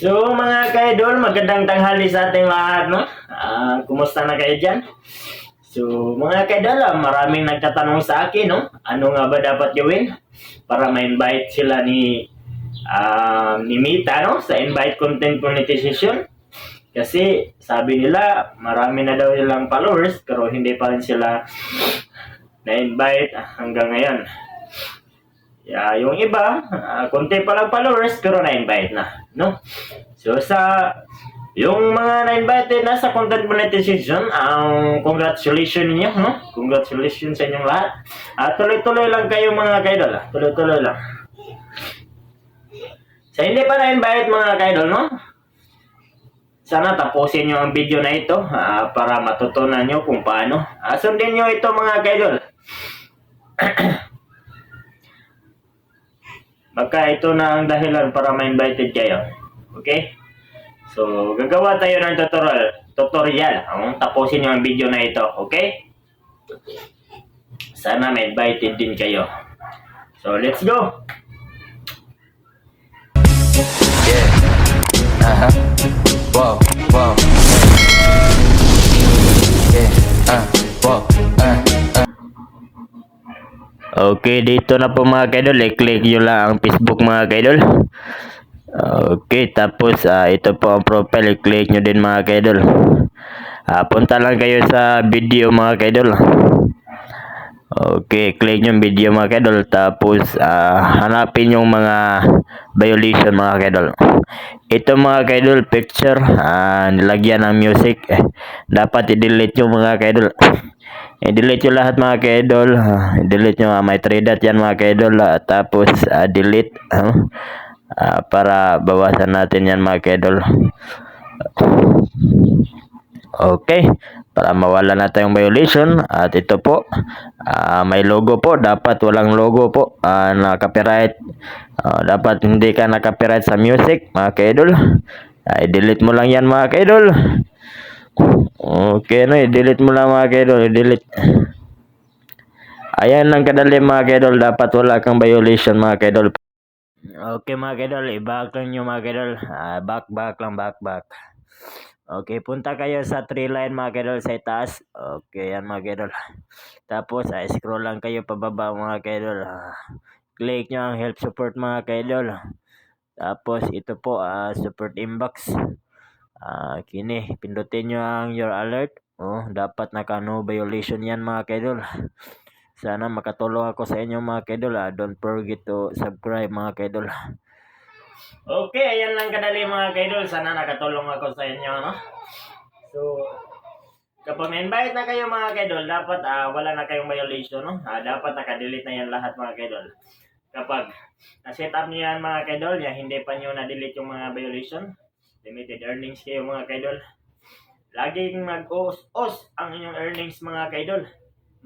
So mga ka-idol, magandang tanghali sa ating lahat, no? Ah, kumusta na kayo dyan? So mga ka-idol, ah, maraming nagtatanong sa akin, no? Ano nga ba dapat gawin para ma-invite sila ni ah, ni Mita, no? Sa invite content monetization. Kasi sabi nila, marami na daw silang followers, pero hindi pa rin sila na-invite hanggang ngayon. Yeah, yung iba, ah, konti pa lang followers pero na-invite na, no? So sa yung mga na-invited na sa content monetization, ang congratulations niyo, no? Congratulations sa inyong lahat. Ah, tuloy-tuloy lang kayo mga kaidol, ah. tuloy-tuloy lang. Sa hindi pa na-invite mga kaidol, no? Sana tapusin nyo ang video na ito ah, para matutunan nyo kung paano. Ah, sundin nyo ito mga kaidol. Baka ito na ang dahilan para ma-invited kayo. Okay? So, gagawa tayo ng tutorial. Tutorial. Ang tapusin nyo ang video na ito. Okay? Sana ma-invited din kayo. So, let's go! Yeah. Uh-huh. Whoa, whoa. Okay, dito na po mga kaidol. I-click nyo lang ang Facebook mga kaidol. Okay, tapos ah, ito po ang profile. I-click nyo din mga kaidol. Ah, punta lang kayo sa video mga kaidol. Okay, click yung video mga kaidol. Tapos ah, hanapin yung mga violation mga kaidol. Ito mga kaidol, picture. Ah, nilagyan ng music. Eh, dapat i-delete yung mga kaidol. I-delete yung lahat mga kaidol. Ah, I-delete nyo. ah, may 3 dot yan mga kaidol. Ah, tapos ah, delete. ah, para bawasan natin yan mga kaidol. Okay. Para mawala na tayong violation. At ito po. ah, may logo po. Dapat walang logo po. ah, na copyright. Ah, dapat hindi ka na copyright sa music mga kaidol. Ah, i-delete mo lang yan mga kaidol. Okay, no, i-delete mo lang mga kaidol, i-delete. Ayan lang kadali mga kaidol, dapat wala kang violation mga kaidol. Okay mga kaidol, i-back lang nyo mga kaidol. Ah, back, back lang, back, back. Okay, punta kayo sa tree line mga kaidol sa itaas. Okay, yan mga kaidol. Tapos, ah, scroll lang kayo pababa mga kaidol. Ah, click nyo ang help support mga kaidol. Tapos, ito po, ah, support inbox. Ah, kini, pindutin nyo ang your alert. Oh, dapat naka no violation yan mga kaidol. Sana makatulong ako sa inyo mga kaidol. Ah. Don't forget to subscribe mga kaidol. Okay, ayan lang kadali mga kaidol. Sana nakatulong ako sa inyo, no? So, kapag na-invite na kayo mga kaidol, dapat ah, wala na kayong violation, no? Ah, dapat naka-delete na yan lahat mga kaidol. Kapag na-set up nyo yan mga kaidol, ya, hindi pa nyo na-delete yung mga violation, limited earnings kayo mga kaidol. Laging mag-os-os ang inyong earnings mga kaidol.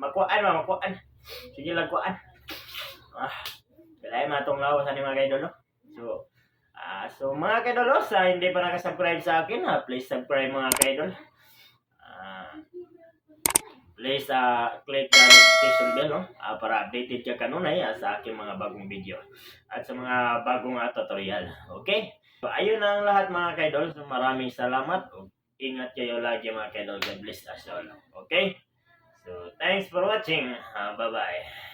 Makuhaan ba, makuhaan. Sige lang kuhaan. Ah, kailangan matong lawas ni mga kaidol, no? So, ah, so mga kaidol, oh, sa hindi pa nakasubscribe sa akin, ha, please subscribe mga kaidol. Ah, please ah, click the notification bell no? Ah, para updated ka kanunay ah, sa aking mga bagong video at sa mga bagong ah, tutorial. Okay? So, ayun na ang lahat mga kaidol. So, maraming salamat. Ingat kayo lagi mga kaidol. God bless us all. Okay? So, thanks for watching. Ah, bye-bye.